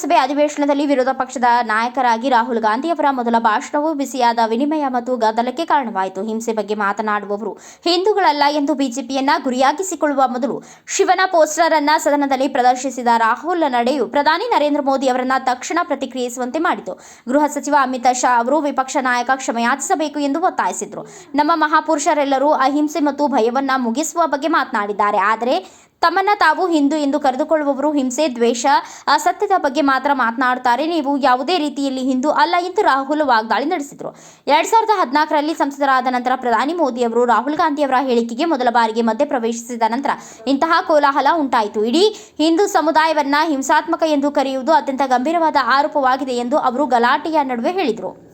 ವಿಧಾನಸಭೆ ಅಧಿವೇಶನದಲ್ಲಿ ವಿರೋಧ ಪಕ್ಷದ ನಾಯಕರಾಗಿ ರಾಹುಲ್ ಗಾಂಧಿ ಅವರ ಮೊದಲ ಭಾಷಣವು ಬಿಸಿಯಾದ ವಿನಿಮಯ ಮತ್ತು ಗದ್ದಲಕ್ಕೆ ಕಾರಣವಾಯಿತು. ಹಿಂಸೆ ಬಗ್ಗೆ ಮಾತನಾಡುವವರು ಹಿಂದೂಗಳಲ್ಲ ಎಂದು ಬಿಜೆಪಿಯನ್ನ ಗುರಿಯಾಗಿಸಿಕೊಳ್ಳುವ ಮೊದಲು ಶಿವನ ಪೋಸ್ಟರ್ ಅನ್ನ ಸದನದಲ್ಲಿ ಪ್ರದರ್ಶಿಸಿದ ರಾಹುಲ್ ನಡೆಯು ಪ್ರಧಾನಿ ನರೇಂದ್ರ ಮೋದಿ ಅವರನ್ನ ತಕ್ಷಣ ಪ್ರತಿಕ್ರಿಯಿಸುವಂತೆ ಮಾಡಿತು. ಗೃಹ ಸಚಿವ ಅಮಿತ್ ಶಾ ಅವರು ವಿಪಕ್ಷ ನಾಯಕ ಕ್ಷಮೆಯಾಚಿಸಬೇಕು ಎಂದು ಒತ್ತಾಯಿಸಿದರು. ನಮ್ಮ ಮಹಾಪುರುಷರೆಲ್ಲರೂ ಅಹಿಂಸೆ ಮತ್ತು ಭಯವನ್ನ ಮುಗಿಸುವ ಬಗ್ಗೆ ಮಾತನಾಡಿದ್ದಾರೆ. ಆದರೆ ತಮ್ಮನ್ನ ತಾವು ಹಿಂದೂ ಎಂದು ಕರೆದುಕೊಳ್ಳುವವರು ಹಿಂಸೆ, ದ್ವೇಷ, ಅಸತ್ಯದ ಬಗ್ಗೆ ಮಾತ್ರ ಮಾತನಾಡುತ್ತಾರೆ. ನೀವು ಯಾವುದೇ ರೀತಿಯಲ್ಲಿ ಹಿಂದೂ ಅಲ್ಲ ಎಂದು ರಾಹುಲ್ ವಾಗ್ದಾಳಿ ನಡೆಸಿದರು. ಎರಡ್ ಸಾವಿರದ ಹದಿನಾಲ್ಕರಲ್ಲಿ ಸಂಸದರಾದ ನಂತರ ಪ್ರಧಾನಿ ಮೋದಿ ಅವರು ರಾಹುಲ್ ಗಾಂಧಿ ಅವರ ಹೇಳಿಕೆಗೆ ಮೊದಲ ಬಾರಿಗೆ ಮಧ್ಯಪ್ರವೇಶಿಸಿದ ನಂತರ ಇಂತಹ ಕೋಲಾಹಲ ಉಂಟಾಯಿತು. ಇಡೀ ಹಿಂದೂ ಸಮುದಾಯವನ್ನ ಹಿಂಸಾತ್ಮಕ ಎಂದು ಕರೆಯುವುದು ಅತ್ಯಂತ ಗಂಭೀರವಾದ ಆರೋಪವಾಗಿದೆ ಎಂದು ಅವರು ಗಲಾಟೆಯ ನಡುವೆ ಹೇಳಿದರು.